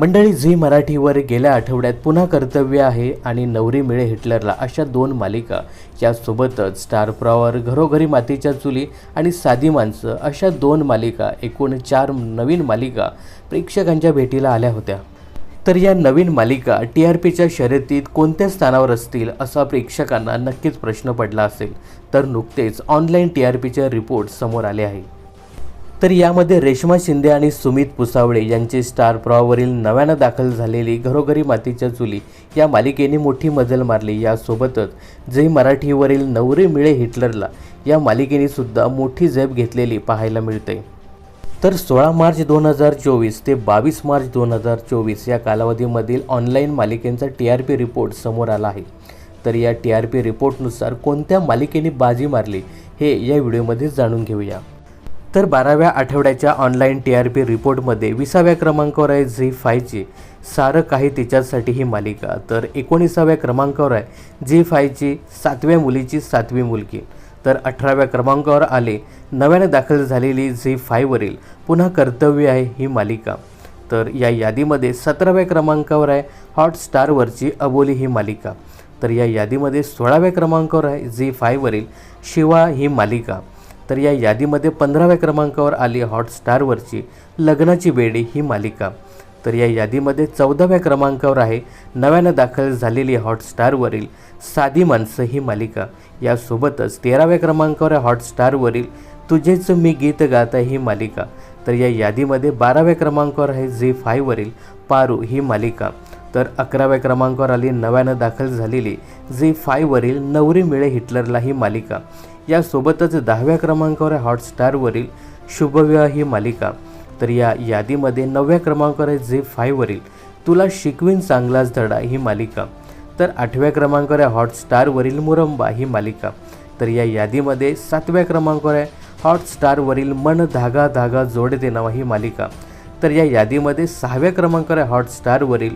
मंडळी झी मराठीवर गेल्या आठवड्यात पुन्हा कर्तव्य आहे आणि नवरी मिळे हिटलरला अशा दोन मालिका यासोबतच स्टार प्रॉवर घरोघरी मातीच्या चुली आणि साधी माणसं अशा दोन मालिका एकूण चार नवीन मालिका प्रेक्षकांच्या भेटीला आल्या होत्या. तर या नवीन मालिका टी आर पीच्या शर्यतीत कोणत्या स्थानावर असतील असा प्रेक्षकांना नक्कीच प्रश्न पडला असेल. तर नुकतेच ऑनलाईन टी आर पीचे रिपोर्ट समोर आले आहे. तर यामध्ये रेश्मा शिंदे आणि सुमित पुसावळे यांची स्टार प्रॉवरील नव्यानं दाखल झालेली घरोघरी मातीच्या चुली या मालिकेने मोठी मजल मारली. यासोबतच जे मराठीवरील नवरे मिळे हिटलरला या मालिकेने सुद्धा मोठी झेप घेतलेली पाहायला मिळते. तर सोळा मार्च दोन हजार चोवीस ते बावीस मार्च दोन हजार चोवीस या कालावधीमधील ऑनलाईन मालिकेंचा टी आर पी रिपोर्ट समोर आला आहे. तर या टी आर पी रिपोर्टनुसार कोणत्या मालिकेने बाजी मारली हे या व्हिडिओमध्ये जाणून घेऊया. तर बाराव्या आठवड्याच्या ऑनलाईन टी आर पी रिपोर्टमध्ये विसाव्या क्रमांकावर आहे झी फायची सारं काही तिच्यासाठी ही मालिका. तर एकोणीसाव्या क्रमांकावर आहे झी फायची सातव्या मुलीची सातवी मुलगी. तर अठराव्या क्रमांकावर आले नव्याने दाखल झालेली झी फायवरील पुन्हा कर्तव्य आहे ही मालिका. तर या यादीमध्ये सतराव्या क्रमांकावर आहे हॉटस्टारवरची अबोली ही मालिका. तर या यादीमध्ये सोळाव्या क्रमांकावर आहे झी फायवरील शिवा ही मालिका. तर या यादीमध्ये पंधराव्या क्रमांकावर आली हॉटस्टारवरची लग्नाची बेडी ही मालिका. तर या यादीमध्ये चौदाव्या क्रमांकावर आहे नव्यानं दाखल झालेली हॉटस्टारवरील साधी माणसं ही मालिका. यासोबतच तेराव्या क्रमांकावर आहे हॉटस्टारवरील तुझेच मी गीत गाता ही मालिका. तर या यादीमध्ये बाराव्या क्रमांकावर आहे झी फायवरील पारू ही मालिका. तर अकराव्या क्रमांकावर आली नव्यानं दाखल झालेली झी फायवरील नवरी मिळे हिटलरला ही मालिका. यासोबतच दहाव्या क्रमांकावर आहे हॉटस्टारवरील शुभविवाह ही मालिका. तर या यादीमध्ये नवव्या क्रमांकावर आहे झी फायवरील तुला शिकवीन चांगलाच धडा ही मालिका. तर आठव्या क्रमांकावर आहे हॉटस्टारवरील मुरंबा ही मालिका. तर या यादीमध्ये सातव्या क्रमांकावर आहे हॉटस्टारवरील मन धागा धागा जोडते नावा ही मालिका. तर या यादीमध्ये सहाव्या क्रमांकावर आहे हॉटस्टारवरील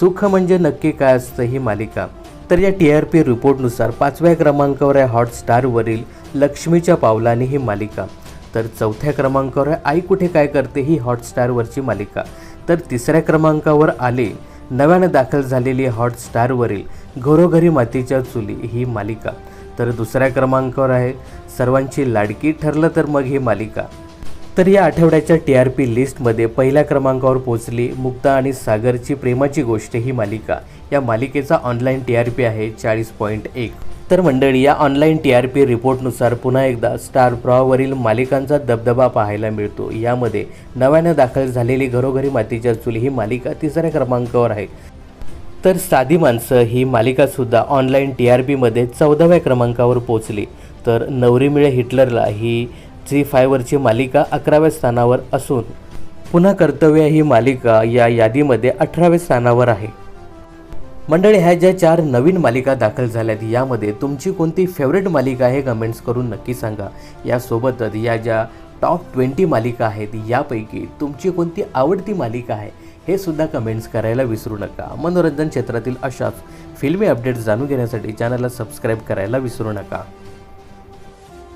सुख म्हणजे नक्की काय असतं ही मालिका. तर या टी आर पी रिपोर्टनुसार पाचव्या क्रमांकावर आहे हॉटस्टारवरील लक्ष्मीच्या पावलाने ही मालिका. तर चौथ्या क्रमांकावर आहे आई कुठे काय करते ही हॉटस्टारवरची मालिका. तर तिसऱ्या क्रमांकावर आले नव्यानं दाखल झालेली हॉटस्टारवरील घरोघरी मातीच्या चुली ही मालिका. तर दुसऱ्या क्रमांकावर आहे सर्वांची लाडकी ठरलं तर मग ही मालिका. तर या आठवड्याच्या टी आर पी लिस्टमध्ये पहिल्या क्रमांकावर पोहोचली मुक्ता आणि सागरची प्रेमाची गोष्ट ही मालिका. या मालिकेचा ऑनलाईन टी आर पी आहे चाळीस पॉईंट एक. तर मंडळी या ऑनलाईन टी आर पी रिपोर्टनुसार पुन्हा एकदा स्टार प्रॉवरील मालिकांचा दबदबा पाहायला मिळतो. यामध्ये नव्यानं दाखल झालेली घरोघरी मातीच्या चुली ही मालिका तिसऱ्या क्रमांकावर आहे. तर साधी माणसं ही मालिकासुद्धा ऑनलाईन टी आर पीमध्ये चौदाव्या क्रमांकावर पोचली तर नवरी मिळे हिटलरला ही झी फायवरची मालिका अकराव्या स्थानावर असून पुन्हा कर्तव्य ही मालिका या यादीमध्ये अठराव्या स्थानावर आहे. मंडळी ह्या ज्या चार नवीन मालिका दाखल झाल्यात यामध्ये तुमची कोणती फेवरेट मालिका आहे कमेंट्स करून नक्की सांगा. यासोबतच या ज्या टॉप ट्वेंटी मालिका आहेत यापैकी तुमची कोणती आवडती मालिका आहे हे सुद्धा कमेंट्स करायला विसरू नका. मनोरंजन क्षेत्रातील अशाच फिल्मी अपडेट्स जाणून घेण्यासाठी चॅनलला सबस्क्राईब करायला विसरू नका.